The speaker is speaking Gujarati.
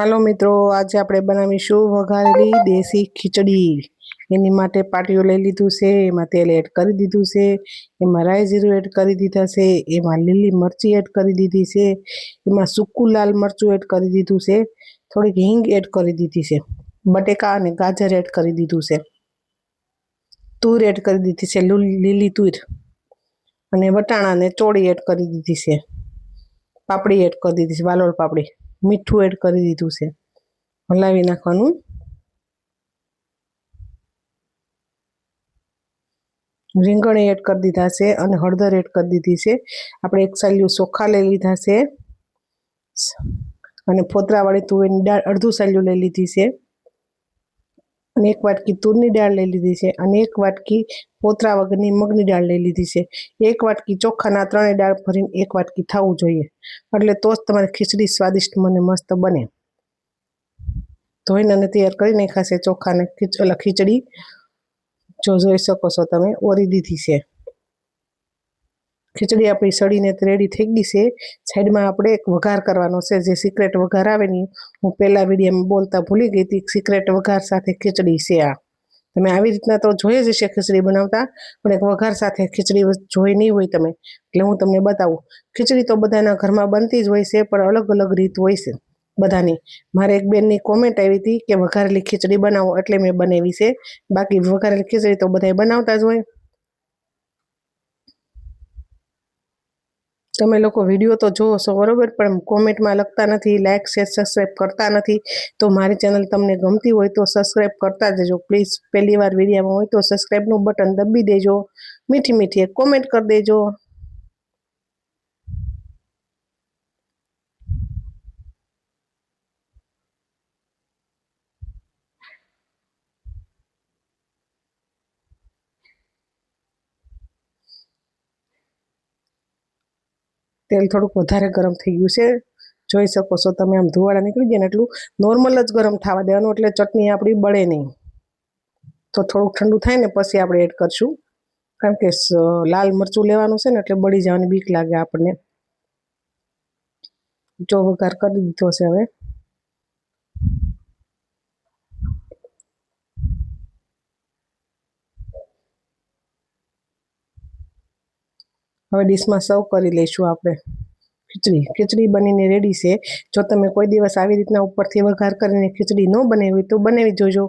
હાલો મિત્રો, આજે આપણે બનાવીશું વઘારેલી દેશી ખીચડી. એની માટે પાટીઓ લઈ લીધું છે, એમાં તેલ એડ કરી દીધું છે, એમાં રાઈ જીરું એડ કરી દીધા છે, એમાં લીલી મરચી એડ કરી દીધી છે, એમાં સૂકું લાલ મરચું એડ કરી દીધું છે, થોડીક હિંગ એડ કરી દીધી છે, બટેકા અને ગાજર એડ કરી દીધું છે. તુર એડ કરી દીધી છે, લીલી તુર. અને વટાણાને ચોળી એડ કરી દીધી છે. પાપડી એડ કરી દીધી છે, વાલોળ પાપડી. મીઠું એડ કરી દીધું છે. હલાવી નાખવાનું. રીંગણ એડ કરી દીધા છે અને હળદર એડ કરી દીધી છે. આપણે એક સાલિયું ચોખા લઈ લીધા છે. અને ફોતરાવાળી તુવેરની દાળ અડધું સાલ્યું લઈ લીધી છે. અને એક વાટકી તુરની દાળ લઈ લીધી છે અને એક વાટકી પોતરા વગરની મગની દાળ લઈ લીધી છે. એક વાટકી ચોખાના ત્રણેય દાળ ભરીને એક વાટકી થવું જોઈએ. એટલે તો જ તમારી ખીચડી સ્વાદિષ્ટ મને મસ્ત બને. ધોઈને અને તૈયાર કરીને ખાશે ચોખાને. એટલે ખીચડી જો જોઈ શકો છો તમે, ઓરી દીધી છે. ખીચડી આપણી સડીને રેડી થઈ ગઈ છે. સાઈડમાં આપણે એક વઘાર કરવાનો છે. જે સિક્રેટ વઘાર આવે ને, હું પહેલાં વિડીયોમાં બોલતા ભૂલી ગઈ હતી સિક્રેટ વઘાર સાથે ખીચડી છે આ. તમે આવી રીતના તો જોઈ જ હશે ખીચડી બનાવતા, પણ એક વઘાર સાથે ખીચડી જોઈ નહીં હોય તમે. એટલે હું તમને બતાવું. ખીચડી તો બધાના ઘરમાં બનતી જ હોય છે, પણ અલગ અલગ રીત હોય છે બધાની. મારે એક બેનની કોમેન્ટ આવી હતી કે, વઘારેલી ખીચડી બનાવો. એટલે મેં બનાવી છે. બાકી વઘારેલી ખીચડી તો બધાએ બનાવતા જ હોય. તમે લોકો વીડિયો તો જુઓ છો બરાબર? પણ કોમેન્ટમાં લખતા નથી લાઇક શેર સબસ્ક્રાઈબ કરતા નથી. તો મારી ચેનલ તમને ગમતી હોય તો સબસ્ક્રાઈબ કરતા જજો. પ્લીઝ પહેલી વાર વિડીયામાં હોય તો સબસ્ક્રાઈબનું બટન દબી દેજો. મીઠી મીઠી એક કોમેન્ટ કરી દેજો. તેલ થોડુંક વધારે ગરમ થઈ ગયું છે. જોઈ શકો છો તમે આમ ધુવાડા નીકળી ગયા ને એટલું નોર્મલ જ ગરમ થવા દેવાનું એટલે ચટણી આપણી બળે નહીં. તો થોડુંક ઠંડુ થાય ને પછી આપણે એડ કરશું. કારણ કે લાલ મરચું લેવાનું છે ને એટલે બળી જવાની બીક લાગે આપણને. જો વઘાર કરી દીધો છે હવે. હવે ડીશમાં સર્વ કરી લઈશું આપણે. ખીચડી. ખીચડી બનીને રેડી છે. જો તમે કોઈ દિવસ આવી રીતના ઉપરથી વઘાર કરીને ખીચડી ન બનાવી તો બનાવી જોજો.